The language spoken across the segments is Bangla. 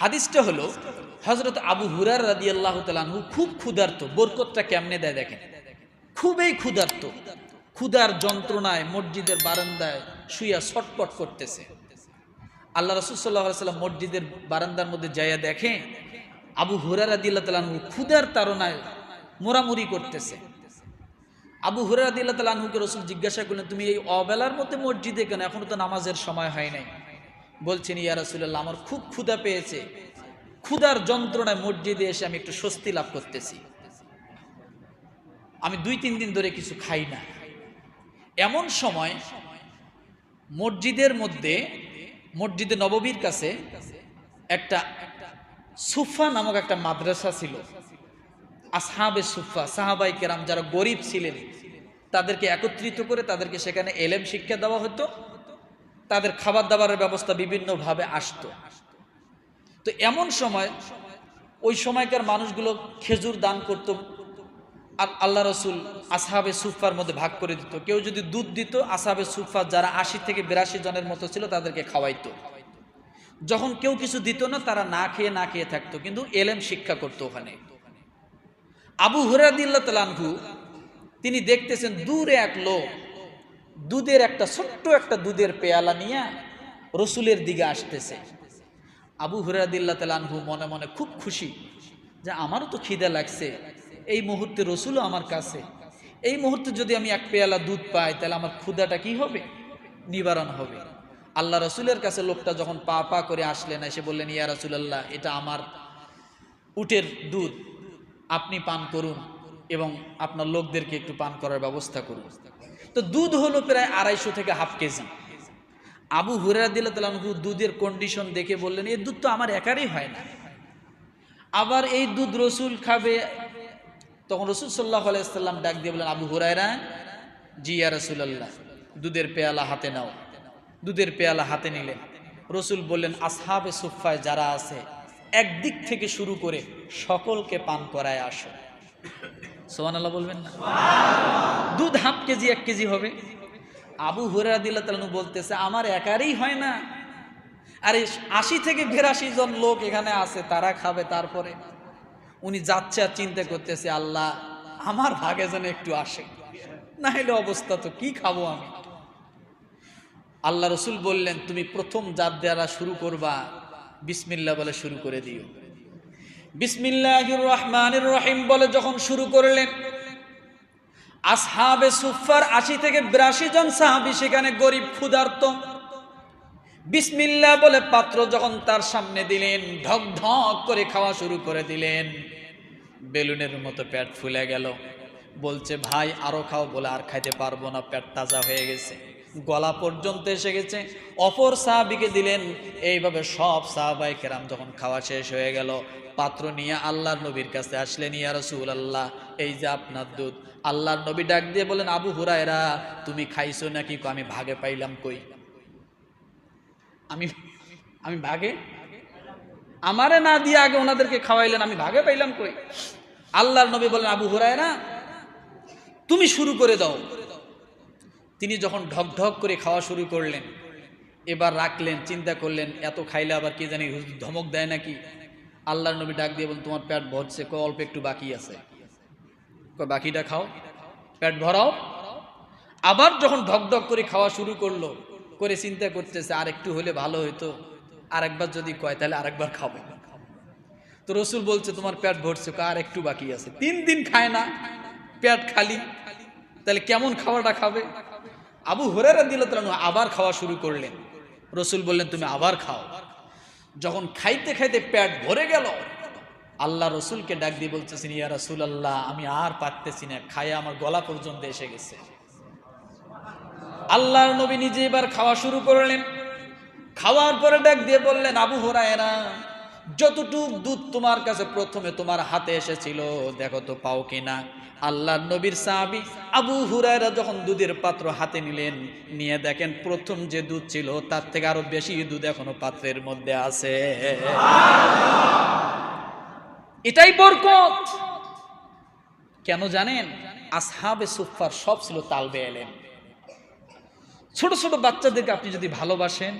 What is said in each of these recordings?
হাদিসটা হলো হজরত আবু হুরার রাদি আল্লাহ তালানহু খুব ক্ষুধার্ত। বরকতটা কেমনে দেয় দেখেন? খুবই ক্ষুধার্ত। ক্ষুধার যন্ত্রণায় মসজিদের বারান্দায় শুইয়া ছটপট করতেছে। আল্লাহ রসুল্লাহ সাল্লাম মসজিদের বারান্দার মধ্যে যাইয়া দেখে, আবু হুরার রাদি আল্লাহ তালানহু ক্ষুধার তাড়নায় মোরামুরি করতেছে। আবু হুরার রাদি আল্লাহ তালানহুকে রসুল জিজ্ঞাসা করলেন, তুমি এই অবেলার মধ্যে মসজিদে কেন? এখনও তো নামাজের সময় হয় নাই। বলছেন, ইয়া রাসুল্লাহ আমার খুব ক্ষুধা পেয়েছে। ক্ষুধার যন্ত্রণায় মসজিদে এসে আমি একটু স্বস্তি লাভ করতেছি। আমি দুই, তিন দিন ধরে কিছু খাই না। এমন সময় মসজিদের মধ্যে, মসজিদে নববীর কাছে একটা সুফা নামক একটা মাদ্রাসা ছিল। আসহাবে সুফা, সাহাবাই কেরাম যারা গরিব ছিলেন, তাদেরকে একত্রিত করে তাদেরকে সেখানে এলেম শিক্ষা দেওয়া হতো। তাদের খাবার দাবারের ব্যবস্থা বিভিন্নভাবে আসতো। তো এমন সময়, ওই সময়কার মানুষগুলো খেজুর দান করত আর আল্লাহ রসুল আসহাবে সুফার মধ্যে ভাগ করে দিত। কেউ যদি দুধ দিত, আসহাবে সুফা যারা আশি থেকে বিরাশি জনের মতো ছিল তাদেরকে খাওয়াইত। যখন কেউ কিছু দিত না, তারা না খেয়ে না খেয়ে থাকতো, কিন্তু এলেম শিক্ষা করতো ওখানে। আবু হুরাদিল্লা তালানহু তিনি দেখতেছেন দূরে এক লোক দুধের একটা ছোট্ট একটা দুধের পেয়ালা নিয়ে রসুলের দিকে আসতেছে। আবু হুরাদিল্লা তালানহু মনে মনে খুব খুশি যে আমারও তো খিদে লাগছে, এই মুহূর্তে রসুলও আমার কাছে। এই মুহূর্তে যদি আমি এক পেয়ালা দুধ পাই, তাহলে আমার ক্ষুদাটা কি হবে? নিবারণ হবে। আল্লাহ রসুলের কাছে লোকটা যখন পা পা করে আসলেন, এসে বললেন, ইয়া রসুলাল্লাহ, এটা আমার উটের দুধ। আপনি পান করুন এবং আপনার লোকদেরকে একটু পান করার ব্যবস্থা করুন। তো দুধ হলো প্রায় আড়াইশো থেকে হাফ কেজি। আবু হুরাদিল্লা তালু দুধের কন্ডিশন দেখে বললেন এই দুধ তো আমার একারই হয় না। আবার এই দুধ রসুল খাবে। তখন রসুল সাল্লাহ আলাইসাল্লাম ডাক দিয়ে বললেন, আবু হুরায়রা জিয়া রসুল্লাহ দুধের পেয়ালা হাতে নাও। দুধের পেয়ালা হাতে নিলেন রসুল বললেন, আসহাবে সুফায় যারা আছে, একদিক থেকে শুরু করে সকলকে পান করায় আসো। সোহান আল্লাহ বলবেন না? দুধ হাফ কেজি, এক কেজি হবে। আবু হুরাদিল্লা তালু বলতেছে, আমার একারই হয় না। আরে, আশি থেকে বিরাশি জন লোক এখানে আছে, তারা খাবে তারপরে। উনি যাচ্ছে আর চিন্তা করতেছে, আল্লাহ, আমার ভাগে যেন একটু আসে। না হলে অবস্থা তো, কি খাব আমি? আল্লাহ রসুল বললেন, তুমি প্রথম জাত দ্বারা শুরু করবা বিসমিল্লা বলে শুরু করে দিও। বিসমিল্লাহ রহমানুর রহিম বলে যখন শুরু করলেন, আসহাবে সুফার আশি থেকে বিরাশি জন সাহাবি সেখানে গরিব ক্ষুধার্ত। বিসমিল্লা বলে পাত্র যখন তার সামনে দিলেন, ঢক ঢক করে খাওয়া শুরু করে দিলেন। বেলুনের মতো পেট ফুলে গেল। বলছে, ভাই, আরও খাও, বলে আর খাইতে পারব না, পেট তাজা হয়ে গেছে। গলা পর্যন্ত এসে গেছে। অপর সাহাবিকে দিলেন এইভাবে সব সাহাবাই কেরাম যখন খাওয়া শেষ হয়ে গেল, পাত্র নিয়ে আল্লাহর নবীর কাছে আসলেন, ইয়া রসুল আল্লাহ এই যে আপনার দুধ। আল্লাহর নবী ডাক দিয়ে বলেন আবু হুরায়রা, তুমি খাইছো নাকি আমি ভাগে পাইলাম কই? আমি আমি ভাগে? আমারে না দিয়ে আগে ওনাদেরকে খাওয়াইলেন, আমি ভাগে পাইলাম কই? আল্লাহর নবী বলেন আবু হুরায়রা, তুমি শুরু করে দাও। তিনি যখন ঢক ঢক করে খাওয়া শুরু করলেন এবার রাখলেন, চিন্তা করলেন, এত খাইলে আবার কে জানি ধমক দেয় নাকি? আল্লাহর নবী ডাক দিয়ে বলেন তোমার পেট ভরছে, কয়, অল্প একটু বাকি আছে। বাকিটা খাও, পেট ভরাও। আবার যখন ঢক ঢক করে খাওয়া শুরু করল, করে চিন্তা করতেছে আর একটু হলে ভালো হইতো, আরেকবার যদি কয়, তাহলে আরেকবার খাব। তো রসুল বলছে, তোমার পেট ভরছে আর একটু বাকি আছে। তিন দিন খায় না, পেট খালি, তাহলে কেমন খাওয়াটা খাবে? আবু হরেরা দিল তো আবার খাওয়া শুরু করলেন। রসুল বললেন, তুমি আবার খাও। যখন খাইতে খাইতে পেট ভরে গেল, আল্লাহ রসুলকে ডাক দিয়ে বলতেছেন, ইয়া রসুল আল্লাহ আমি আর পারতেছি না, খায় আমার গলা পর্যন্ত এসে গেছে। আল্লাহর নবী নিজে এবার খাওয়া শুরু করলেন। খাওয়ার পরে ডাক দিয়ে বললেন, আবু হরায়রা যতটুক দুধ তোমার কাছে প্রথমে তোমার হাতে এসেছিল, দেখো তো পাও কিনা। আল্লাহর নবীর সাহাবি আবু হুরায়রা যখন দুধের পাত্র হাতে নিলেন, নিয়ে দেখেন প্রথম যে দুধ ছিল, তার থেকে আরও বেশি দুধ এখনও পাত্রের মধ্যে আছে। এটাই বরকত। কেন জানেন? আসহাবে সুফার সব ছিল তালবে এলেন ছোট ছোট বাচ্চাদেরকে আপনি যদি ভালোবাসেন,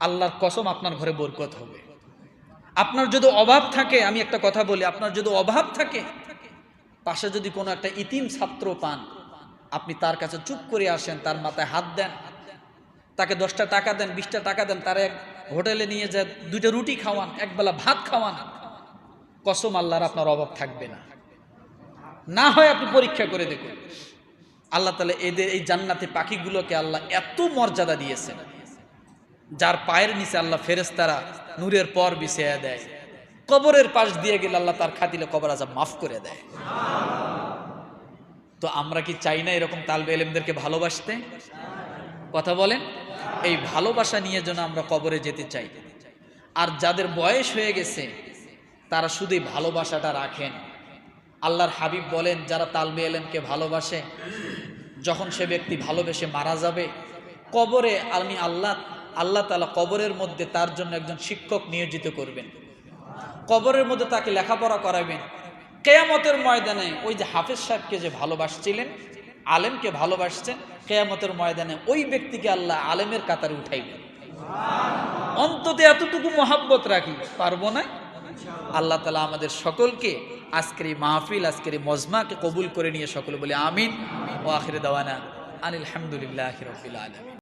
আল্লাহর কসম আপনার ঘরে বরকত হবে। আপনার যদি অভাব থাকে, আমি একটা কথা বলি, আপনার যদি অভাব থাকে, পাশে যদি কোনো একটা ইতিম ছাত্র পান, আপনি তার কাছে চুপ করে আসেন, তার মাথায় হাত দেন, তাকে দশটা টাকা দেন, বিশটা টাকা দেন, তার এক হোটেলে নিয়ে যায়, দুইটা রুটি খাওয়ান একবেলা ভাত খাওয়ান, কসম আল্লাহর আপনার অভাব থাকবে না। না হয় আপনি পরীক্ষা করে দেখুন। আল্লাহ তালা এদের, এই জান্নাতে পাখিগুলোকে আল্লাহ এত মর্যাদা দিয়েছেন। যার পায়ের নিচে আল্লাহ ফেরেস্তারা নূরের পর বিছিয়ে দেয়। কবরের পাশ দিয়ে গেলে আল্লাহ তার খাতিলে কবর আজাব মাফ করে দেয়। তো আমরা কি চাই না এরকম তালবে এলেমদেরকে ভালোবাসতে? কথা বলেন। এই ভালোবাসা নিয়ে যেন আমরা কবরে যেতে চাই। আর যাদের বয়স হয়ে গেছে, তারা শুধু ভালোবাসাটা রাখেন। আল্লাহর হাবিব বলেন, যারা তালবে এলেমকে ভালোবাসে, যখন সে ব্যক্তি ভালোবেসে মারা যাবে, কবরে আমি আল্লাহ আল্লাহ তালা কবরের মধ্যে তার জন্য একজন শিক্ষক নিয়োজিত করবেন। কবরের মধ্যে তাকে লেখাপড়া করাবেন। কেয়ামতের ময়দানে ওই যে হাফেজ সাহেবকে যে ভালোবাসছিলেন, আলেমকে ভালোবাসছেন, কেয়ামতের ময়দানে ওই ব্যক্তিকে আল্লাহ আলেমের কাতারে উঠাইবেন। অন্তত এতটুকু মহাব্বত রাখি, পারব না? আল্লাহ তালা আমাদের সকলকে আজকের এই মাহফিল, আজকের এই মজমাকে কবুল করে নিয়ে সকলে বলে আমিন। ও আখির দাওয়ানা আনিল হামদুলিল্লাহ রবিল আলমী